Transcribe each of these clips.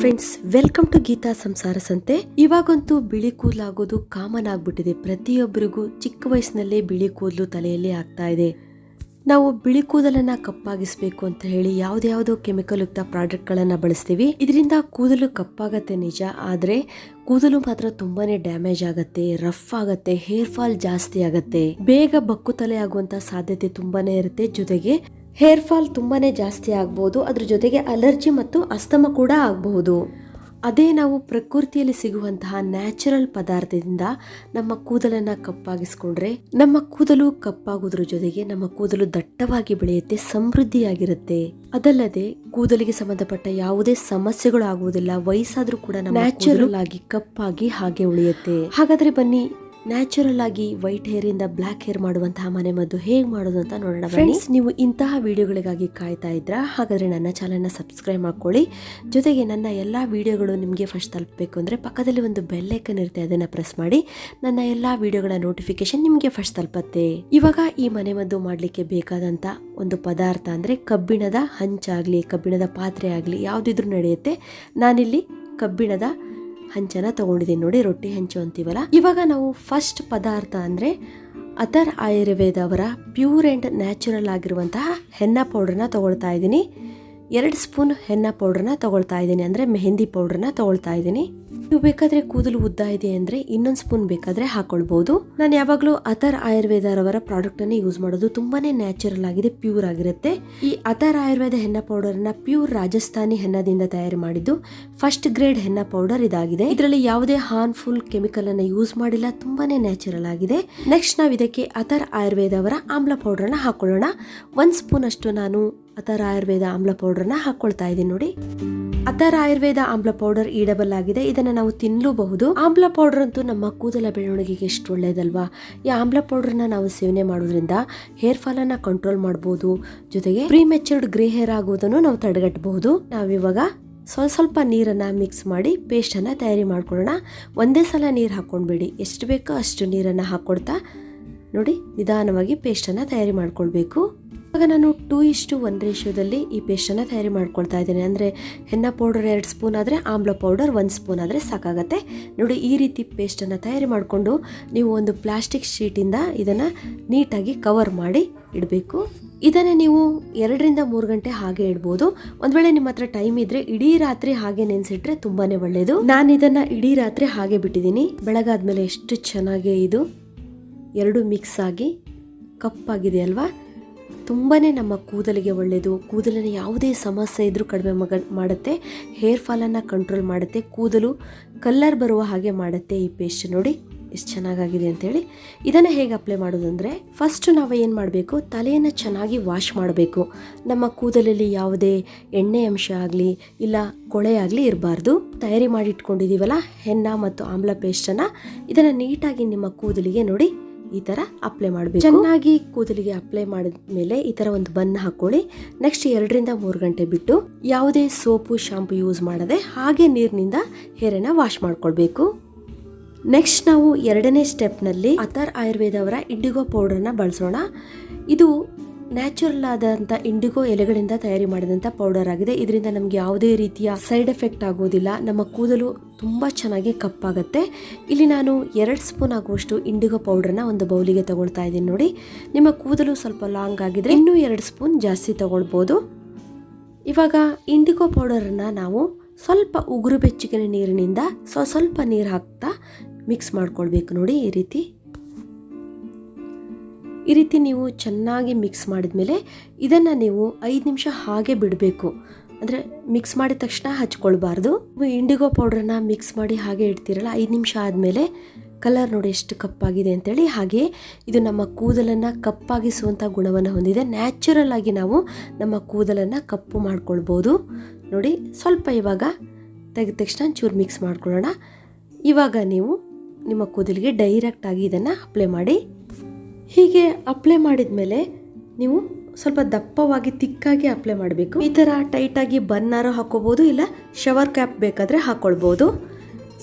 Friends welcome to Geetha ಸಂಸಾರ ಸಂತೆ ಇವಾಗಂತೂ ಬಿಳಿ ಕೂದಲಾಗೋದು ಕಾಮನ್ ಆಗ್ಬಿಟ್ಟಿದೆ. ಪ್ರತಿಯೊಬ್ಬರಿಗೂ ಚಿಕ್ಕ ವಯಸ್ಸಿನಲ್ಲೇ ಬಿಳಿ ಕೂದಲು ತಲೆಯಲ್ಲಿ ಆಗ್ತಾ ಇದೆ. ನಾವು ಬಿಳಿ ಕೂದಲನ್ನ ಕಪ್ಪಾಗಿಸ್ಬೇಕು ಅಂತ ಹೇಳಿ ಯಾವ್ದ್ಯಾವ್ದೋ ಕೆಮಿಕಲ್ ಯುಕ್ತ ಪ್ರಾಡಕ್ಟ್ ಗಳನ್ನ ಬಳಸ್ತೀವಿ. ಇದರಿಂದ ಕೂದಲು ಕಪ್ಪಾಗತ್ತೆ ನಿಜ, ಆದ್ರೆ ಕೂದಲು ಮಾತ್ರ ತುಂಬಾನೇ ಡ್ಯಾಮೇಜ್ ಆಗತ್ತೆ ರಫ್ ಆಗತ್ತೆ ಹೇರ್ ಫಾಲ್ ಜಾಸ್ತಿ ಆಗತ್ತೆ. ಬೇಗ ಬಕ್ಕು ತಲೆ ಆಗುವಂತ ಸಾಧ್ಯತೆ ತುಂಬಾನೇ ಇರುತ್ತೆ. ಜೊತೆಗೆ ಹೇರ್ ಫಾಲ್ ತುಂಬಾ ಜಾಸ್ತಿ ಆಗ್ಬೋದು ಅದ್ರ ಜೊತೆಗೆ ಅಲರ್ಜಿ ಮತ್ತು ಅಸ್ತಮ ಕೂಡ ಆಗಬಹುದು. ಅದೇ ನಾವು ಪ್ರಕೃತಿಯಲ್ಲಿ ಸಿಗುವಂತಹ ನ್ಯಾಚುರಲ್ ಪದಾರ್ಥದಿಂದ ನಮ್ಮ ಕೂದಲನ್ನು ಕಪ್ಪಾಗಿಸ್ಕೊಂಡ್ರೆ ನಮ್ಮ ಕೂದಲು ಕಪ್ಪಾಗೋದ್ರ ಜೊತೆಗೆ ನಮ್ಮ ಕೂದಲು ದಟ್ಟವಾಗಿ ಬೆಳೆಯುತ್ತೆ ಸಮೃದ್ಧಿಯಾಗಿರುತ್ತೆ. ಅದಲ್ಲದೆ ಕೂದಲಿಗೆ ಸಂಬಂಧಪಟ್ಟ ಯಾವುದೇ ಸಮಸ್ಯೆಗಳು ಆಗುವುದಿಲ್ಲ ವಯಸ್ಸಾದ್ರೂ ಕೂಡ ನ್ಯಾಚುರಲ್ ಆಗಿ ಕಪ್ಪಾಗಿ ಹಾಗೆ ಉಳಿಯುತ್ತೆ. ಹಾಗಾದ್ರೆ ಬನ್ನಿ ನ್ಯಾಚುರಲ್ ಆಗಿ ವೈಟ್ ಹೇರ್ ಇಂದ ಬ್ಲಾಕ್ ಹೇರ್ ಮಾಡುವಂತಹ ಮನೆ ಮದ್ದು ಹೇಗೆ ಮಾಡೋದು ಅಂತ ನೋಡೋಣ ಫ್ರೆಂಡ್ಸ್ ನೀವು ಇಂತಹ ವಿಡಿಯೋಗಳಿಗಾಗಿ ಕಾಯ್ತಾ ಇದ್ರ ಹಾಗಾದ್ರೆ ನನ್ನ ಚಾನಲ್ನ ಸಬ್ಸ್ಕ್ರೈಬ್ ಮಾಡ್ಕೊಳ್ಳಿ. ಜೊತೆಗೆ ನನ್ನ ಎಲ್ಲಾ ವಿಡಿಯೋಗಳು ನಿಮಗೆ ಫಸ್ಟ್ ತಲುಪಬೇಕು ಅಂದ್ರೆ ಪಕ್ಕದಲ್ಲಿ ಒಂದು ಬೆಲ್ ಐಕನ್ ಇರುತ್ತೆ ಅದನ್ನ ಪ್ರೆಸ್ ಮಾಡಿ. ನನ್ನ ಎಲ್ಲಾ ವಿಡಿಯೋಗಳ ನೋಟಿಫಿಕೇಶನ್ ನಿಮಗೆ ಫಸ್ಟ್ ತಲುಪತ್ತೆ. ಇವಾಗ ಈ ಮನೆ ಮದ್ದು ಮಾಡ್ಲಿಕ್ಕೆ ಬೇಕಾದಂತ ಒಂದು ಪದಾರ್ಥ ಅಂದ್ರೆ ಕಬ್ಬಿಣದ ಹಂಚಾಗ್ಲಿ ಕಬ್ಬಿಣದ ಪಾತ್ರೆ ಆಗಲಿ ಯಾವುದಿದ್ರೂ ನಡೆಯುತ್ತೆ. ನಾನಿಲ್ಲಿ ಕಬ್ಬಿಣದ ಹಂಚನ ತಗೊಂಡಿದ್ದೀನಿ ನೋಡಿ, ರೊಟ್ಟಿ ಹೆಂಚು ಅಂತೀವಲ್ಲ. ಇವಾಗ ನಾವು ಫಸ್ಟ್ ಪದಾರ್ಥ ಅಂದರೆ ಅಥರ್ ಆಯುರ್ವೇದ ಅವರ ಪ್ಯೂರ್ ಆ್ಯಂಡ್ ನ್ಯಾಚುರಲ್ ಆಗಿರುವಂತಹ ಹೆನ್ನ ಪೌಡ್ರನ್ನ ತಗೊಳ್ತಾ ಇದ್ದೀನಿ. ಎರಡು ಸ್ಪೂನ್ ಹೆನ್ನ ಪೌಡ್ರನ್ನ ತಗೊಳ್ತಾ ಇದ್ದೀನಿ ಅಂದರೆ ಮೆಹಂದಿ ಪೌಡ್ರನ್ನ ತಗೊಳ್ತಾ ಇದ್ದೀನಿ. ನೀವು ಬೇಕಾದ್ರೆ ಕೂದಲು ಉದ್ದ ಇದೆ ಅಂದ್ರೆ ಇನ್ನೊಂದು ಸ್ಪೂನ್ ಬೇಕಾದ್ರೆ ಹಾಕೊಳ್ಬಹುದು ನಾನು ಯಾವಾಗಲೂ ಅಥರ್ ಆಯುರ್ವೇದ ರವರ ಪ್ರಾಡಕ್ಟ್ ಅನ್ನು ಯೂಸ್ ಮಾಡೋದು ತುಂಬಾನೇ ನ್ಯಾಚುರಲ್ ಆಗಿದೆ ಪ್ಯೂರ್ ಆಗಿರುತ್ತೆ. ಈ ಅಥರ್ ಆಯುರ್ವೇದ ಹೆನ್ನ ಪೌಡರ್ನ ಪ್ಯೂರ್ ರಾಜಸ್ಥಾನಿ ಹೆನ್ನದಿಂದ ತಯಾರು ಮಾಡಿದ್ದು ಫಸ್ಟ್ ಗ್ರೇಡ್ ಹೆನ್ನ ಪೌಡರ್ ಇದಾಗಿದೆ. ಇದರಲ್ಲಿ ಯಾವುದೇ ಹಾರ್ಮ್ಫುಲ್ ಕೆಮಿಕಲ್ ಅನ್ನ ಯೂಸ್ ಮಾಡಿಲ್ಲ, ತುಂಬಾನೇ ನ್ಯಾಚುರಲ್ ಆಗಿದೆ. ನೆಕ್ಸ್ಟ್ ನಾವು ಇದಕ್ಕೆ ಅಥರ್ ಆಯುರ್ವೇದ ಅವರ ಆಮ್ಲ ಪೌಡರ್ನ ಹಾಕೊಳ್ಳೋಣ. ಒಂದ್ ಸ್ಪೂನ್ ಅಷ್ಟು ನಾನು ಅಥರ್ ಆಯುರ್ವೇದ ಆಮ್ಲ ಪೌಡರ್ನ ಹಾಕೊಳ್ತಾ ಇದ್ದೀನಿ ನೋಡಿ. ಅಥರ್ ಆಯುರ್ವೇದ ಆಮ್ಲ ಪೌಡರ್ ಈ ಡಬಲ್ ಆಗಿದೆ, ಇದನ್ನ ನಾವು ತಿನ್ನಲೂಬಹುದು ಆಮ್ಲ ಪೌಡರ್ ಅಂತೂ ನಮ್ಮ ಕೂದಲ ಬೆಳವಣಿಗೆಗೆ ಎಷ್ಟು ಒಳ್ಳೆಯದಲ್ವಾ ಈ ಆಮ್ಲ ಪೌಡರ್ನ ನಾವು ಸೇವನೆ ಮಾಡೋದ್ರಿಂದ ಹೇರ್ ಫಾಲ್ ಅನ್ನ ಕಂಟ್ರೋಲ್ ಮಾಡಬಹುದು ಜೊತೆಗೆ ಪ್ರೀ ಮೆಚೂರ್ಡ್ ಗ್ರೇ ಹೇರ್ ಆಗುವುದನ್ನು ನಾವು ತಡೆಗಟ್ಟಬಹುದು ನಾವಿವಾಗ ಸ್ವಲ್ಪ ಸ್ವಲ್ಪ ನೀರನ್ನ ಮಿಕ್ಸ್ ಮಾಡಿ ಪೇಸ್ಟ್ ಅನ್ನ ತಯಾರಿ ಮಾಡ್ಕೊಳ್ಳೋಣ. ಒಂದೇ ಸಲ ನೀರು ಹಾಕೊಂಡ್ಬೇಡಿ ಎಷ್ಟು ಬೇಕೋ ಅಷ್ಟು ನೀರನ್ನ ಹಾಕ್ಕೊಡ್ತಾ ನೋಡಿ ನಿಧಾನವಾಗಿ ಪೇಸ್ಟನ್ನು ತಯಾರಿ ಮಾಡ್ಕೊಳ್ಬೇಕು. ಇವಾಗ ನಾನು ಟೂ ಇಷ್ಟು ಒನ್ ರೇಷಿಯೋದಲ್ಲಿ ಈ ಪೇಸ್ಟನ್ನು ತಯಾರಿ ಮಾಡ್ಕೊಳ್ತಾ ಇದ್ದೀನಿ. ಅಂದರೆ ಹೆನ್ನ ಪೌಡರ್ ಎರಡು ಸ್ಪೂನ್ ಆದರೆ ಆಮ್ಲ ಪೌಡರ್ ಒಂದು ಸ್ಪೂನ್ ಆದರೆ ಸಾಕಾಗತ್ತೆ. ನೋಡಿ, ಈ ರೀತಿ ಪೇಸ್ಟನ್ನು ತಯಾರಿ ಮಾಡಿಕೊಂಡು ನೀವು ಒಂದು ಪ್ಲಾಸ್ಟಿಕ್ ಶೀಟಿಂದ ಇದನ್ನು ನೀಟಾಗಿ ಕವರ್ ಮಾಡಿ ಇಡಬೇಕು. ಇದನ್ನು ನೀವು ಎರಡರಿಂದ ಮೂರು ಗಂಟೆ ಹಾಗೆ ಇಡ್ಬೋದು. ಒಂದು ವೇಳೆ ನಿಮ್ಮ ಹತ್ರ ಟೈಮ್ ಇದ್ರೆ ಇಡೀ ರಾತ್ರಿ ಹಾಗೆ ನೆನೆಸಿಟ್ರೆ ತುಂಬಾನೇ ಒಳ್ಳೆಯದು ನಾನು ಇದನ್ನು ಇಡೀ ರಾತ್ರಿ ಹಾಗೆ ಬಿಟ್ಟಿದ್ದೀನಿ. ಬೆಳಗಾದ್ಮೇಲೆ ಎಷ್ಟು ಚೆನ್ನಾಗಿ ಇದು. ಎರಡು ಮಿಕ್ಸ್ ಆಗಿ ಕಪ್ಪಾಗಿದೆ ಅಲ್ವಾ? ತುಂಬಾ ನಮ್ಮ ಕೂದಲಿಗೆ ಒಳ್ಳೆಯದು ಕೂದಲಿನ ಯಾವುದೇ ಸಮಸ್ಯೆ ಇದ್ದರೂ ಕಡಿಮೆ ಮಗ ಮಾಡುತ್ತೆ ಹೇರ್ ಫಾಲನ್ನು ಕಂಟ್ರೋಲ್ ಮಾಡುತ್ತೆ, ಕೂದಲು ಕಲ್ಲರ್ ಬರುವ ಹಾಗೆ ಮಾಡುತ್ತೆ ಈ ಪೇಸ್ಟ್ ನೋಡಿ, ಎಷ್ಟು ಚೆನ್ನಾಗಾಗಿದೆ ಅಂತೇಳಿ. ಇದನ್ನು ಹೇಗೆ ಅಪ್ಲೈ ಮಾಡೋದು ಫಸ್ಟು ನಾವು ಏನು ಮಾಡಬೇಕು, ತಲೆಯನ್ನು ಚೆನ್ನಾಗಿ ವಾಶ್ ಮಾಡಬೇಕು. ನಮ್ಮ ಕೂದಲಲ್ಲಿ ಯಾವುದೇ ಎಣ್ಣೆ ಅಂಶ ಆಗಲಿ, ಇಲ್ಲ ಕೊಳೆ ಆಗಲಿ ಇರಬಾರ್ದು. ತಯಾರಿ ಮಾಡಿ ಇಟ್ಕೊಂಡಿದ್ದೀವಲ್ಲ ಹೆನ್ನ ಮತ್ತು ಆಮ್ಲ ಪೇಸ್ಟನ್ನು ಇದನ್ನು ನೀಟಾಗಿ ನಿಮ್ಮ ಕೂದಲಿಗೆ ನೋಡಿ ಈ ಥರ ಅಪ್ಲೈ ಮಾಡಬೇಕು. ಚೆನ್ನಾಗಿ ಕೂದಲಿಗೆ ಅಪ್ಲೈ ಮಾಡಿದ ಮೇಲೆ ಈ ಥರ ಒಂದು ಬನ್ ಹಾಕೊಳ್ಳಿ ನೆಕ್ಸ್ಟ್ ಎರಡರಿಂದ ಮೂರು ಗಂಟೆ ಬಿಟ್ಟು ಯಾವುದೇ ಸೋಪು ಶಾಂಪು ಯೂಸ್ ಮಾಡದೆ ಹಾಗೆ ನೀರಿನಿಂದ ಹೇರನ್ನ ವಾಶ್ ಮಾಡ್ಕೊಳ್ಬೇಕು. ನೆಕ್ಸ್ಟ್ ನಾವು ಎರಡನೇ ಸ್ಟೆಪ್ನಲ್ಲಿ ಅಥರ್ ಆಯುರ್ವೇದ ಅವರ ಇಂಡಿಗೋ ಪೌಡರ್ನ ಬಳಸೋಣ. ಇದು ನ್ಯಾಚುರಲ್ ಆದಂಥ ಇಂಡಿಗೋ ಎಲೆಗಳಿಂದ ತಯಾರಿ ಮಾಡಿದಂಥ ಪೌಡರ್ ಆಗಿದೆ. ಇದರಿಂದ ನಮಗೆ ಯಾವುದೇ ರೀತಿಯ ಸೈಡ್ ಎಫೆಕ್ಟ್ ಆಗೋದಿಲ್ಲ. ನಮ್ಮ ಕೂದಲು ತುಂಬ ಚೆನ್ನಾಗಿ ಕಪ್ಪಾಗುತ್ತೆ ಇಲ್ಲಿ ನಾನು ಎರಡು ಸ್ಪೂನ್ ಆಗುವಷ್ಟು ಇಂಡಿಗೋ ಪೌಡರ್ನ ಒಂದು ಬೌಲಿಗೆ ತಗೊಳ್ತಾ ಇದ್ದೀನಿ ನೋಡಿ. ನಿಮ್ಮ ಕೂದಲು ಸ್ವಲ್ಪ ಲಾಂಗ್ ಆಗಿದ್ರೆ ಇನ್ನೂ ಎರಡು ಸ್ಪೂನ್ ಜಾಸ್ತಿ ತಗೊಳ್ಬೋದು. ಇವಾಗ ಇಂಡಿಗೋ ಪೌಡರನ್ನು ನಾವು ಸ್ವಲ್ಪ ಉಗುರು ಬೆಚ್ಚಗಿನ ನೀರಿನಿಂದ ಸ್ವ ಸ್ವಲ್ಪ ನೀರು ಹಾಕ್ತಾ ಮಿಕ್ಸ್ ಮಾಡ್ಕೊಳ್ಬೇಕು ನೋಡಿ ಈ ರೀತಿ. ಈ ರೀತಿ ನೀವು ಚೆನ್ನಾಗಿ ಮಿಕ್ಸ್ ಮಾಡಿದ್ಮೇಲೆ ಇದನ್ನು ನೀವು ಐದು ನಿಮಿಷ ಹಾಗೆ ಬಿಡಬೇಕು. ಅಂದರೆ ಮಿಕ್ಸ್ ಮಾಡಿದ ತಕ್ಷಣ ಹಚ್ಕೊಳ್ಬಾರ್ದು. ನೀವು ಇಂಡಿಗೋ ಪೌಡ್ರನ್ನ ಮಿಕ್ಸ್ ಮಾಡಿ ಹಾಗೆ ಇಡ್ತೀರಲ್ಲ, ಐದು ನಿಮಿಷ ಆದಮೇಲೆ ಕಲರ್ ನೋಡಿ ಎಷ್ಟು ಕಪ್ಪಾಗಿದೆ ಅಂತೇಳಿ ಹಾಗೆ ಇದು ನಮ್ಮ ಕೂದಲನ್ನು ಕಪ್ಪಾಗಿಸುವಂಥ ಗುಣವನ್ನು ಹೊಂದಿದೆ. ನ್ಯಾಚುರಲ್ ಆಗಿ ನಾವು ನಮ್ಮ ಕೂದಲನ್ನು ಕಪ್ಪು ಮಾಡ್ಕೊಳ್ಬೋದು. ನೋಡಿ, ಸ್ವಲ್ಪ ಇವಾಗ ತೆಗೆದ ತಕ್ಷಣ ಚೂರು ಮಿಕ್ಸ್ ಮಾಡ್ಕೊಳ್ಳೋಣ. ಇವಾಗ ನೀವು ನಿಮ್ಮ ಕೂದಲಿಗೆ ಡೈರೆಕ್ಟಾಗಿ ಇದನ್ನು ಅಪ್ಲೈ ಮಾಡಿ. ಹೀಗೆ ಅಪ್ಲೈ ಮಾಡಿದ ಮೇಲೆ ನೀವು ಸ್ವಲ್ಪ ದಪ್ಪವಾಗಿ, ತಿಕ್ಕಾಗಿ ಅಪ್ಲೈ ಮಾಡಬೇಕು. ಈ ಥರ ಟೈಟಾಗಿ ಬನ್ನಾರು ಹಾಕೋಬೋದು ಇಲ್ಲ ಶವರ್ ಕ್ಯಾಪ್ ಬೇಕಾದರೆ ಹಾಕ್ಕೊಳ್ಬೋದು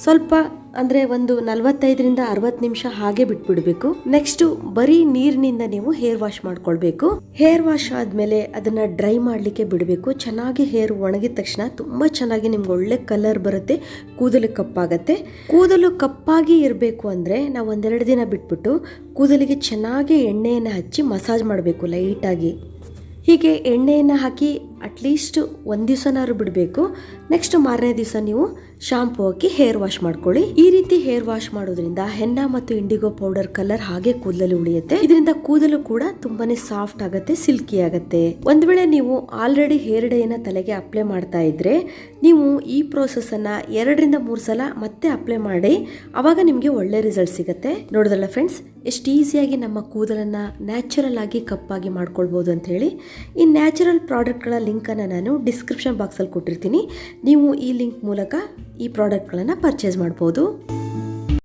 ಸ್ವಲ್ಪ ಅಂದ್ರೆ ಒಂದು ನಲವತ್ತೈದರಿಂದ ಅರವತ್ತು ನಿಮಿಷ ಹಾಗೆ ಬಿಟ್ಬಿಡ್ಬೇಕು. ನೆಕ್ಸ್ಟ್ ಬರೀ ನೀರಿನಿಂದ ನೀವು ಹೇರ್ ವಾಶ್ ಮಾಡ್ಕೊಳ್ಬೇಕು. ಹೇರ್ ವಾಶ್ ಆದ್ಮೇಲೆ ಅದನ್ನ ಡ್ರೈ ಮಾಡ್ಲಿಕ್ಕೆ ಬಿಡಬೇಕು. ಚೆನ್ನಾಗಿ ಹೇರ್ ಒಣಗಿದ ತಕ್ಷಣ ತುಂಬಾ ಚೆನ್ನಾಗಿ ನಿಮ್ಗೆ ಒಳ್ಳೆ ಕಲರ್ ಬರುತ್ತೆ, ಕೂದಲು ಕಪ್ಪಾಗತ್ತೆ. ಕೂದಲು ಕಪ್ಪಾಗಿ ಇರಬೇಕು ಅಂದ್ರೆ ನಾವು ಒಂದೆರಡು ದಿನ ಬಿಟ್ಬಿಟ್ಟು ಕೂದಲಿಗೆ ಚೆನ್ನಾಗಿ ಎಣ್ಣೆಯನ್ನು ಹಚ್ಚಿ ಮಸಾಜ್ ಮಾಡಬೇಕು ಲೈಟಾಗಿ ಹೀಗೆ ಎಣ್ಣೆಯನ್ನು ಹಾಕಿ ಅಟ್ಲೀಸ್ಟ್ ಒಂದು ದಿವಸನಾದ್ರೂ ಬಿಡಬೇಕು. ನೆಕ್ಸ್ಟ್ ಮಾರನೇ ದಿವಸ ನೀವು ಶಾಂಪು ಹಾಕಿ ಹೇರ್ ವಾಶ್ ಮಾಡ್ಕೊಳ್ಳಿ. ಈ ರೀತಿ ಹೇರ್ ವಾಶ್ ಮಾಡೋದ್ರಿಂದ ಹೆನ್ನ ಮತ್ತು ಇಂಡಿಗೋ ಪೌಡರ್ ಕಲರ್ ಹಾಗೆ ಕೂದಲಲ್ಲಿ ಉಳಿಯುತ್ತೆ. ಇದರಿಂದ ಕೂದಲು ಕೂಡ ತುಂಬಾನೇ ಸಾಫ್ಟ್ ಆಗುತ್ತೆ ಸಿಲ್ಕಿ ಆಗುತ್ತೆ. ಒಂದ್ ವೇಳೆ ನೀವು ಆಲ್ರೆಡಿ ಹೇರ್ ಡೇನ ತಲೆಗೆ ಅಪ್ಲೈ ಮಾಡ್ತಾ ಇದ್ರೆ, ನೀವು ಈ ಪ್ರೋಸೆಸ್ ಅನ್ನ ಎರಡರಿಂದ ಮೂರ್ ಸಲ ಮತ್ತೆ ಅಪ್ಲೈ ಮಾಡಿ, ಅವಾಗ ನಿಮಗೆ ಒಳ್ಳೆ ರಿಸಲ್ಟ್ ಸಿಗುತ್ತೆ. ನೋಡಿದ್ರಲ್ಲ ಫ್ರೆಂಡ್ಸ್ ಎಷ್ಟು ಈಸಿಯಾಗಿ ನಮ್ಮ ಕೂದಲನ್ನ ನ್ಯಾಚುರಲ್ ಆಗಿ ಕಪ್ಪಾಗಿ ಮಾಡ್ಕೊಳ್ಬೋದು ಅಂತ ಹೇಳಿ, ಈ ನ್ಯಾಚುರಲ್ ಪ್ರಾಡಕ್ಟ್ಗಳ ಲಿಂಕನ್ನು ನಾನು ಡಿಸ್ಕ್ರಿಪ್ಷನ್ ಬಾಕ್ಸಲ್ಲಿ ಕೊಟ್ಟಿರ್ತೀನಿ. ನೀವು ಈ ಲಿಂಕ್ ಮೂಲಕ ಈ ಪ್ರಾಡಕ್ಟ್ಗಳನ್ನು ಪರ್ಚೇಸ್ ಮಾಡ್ಬೋದು.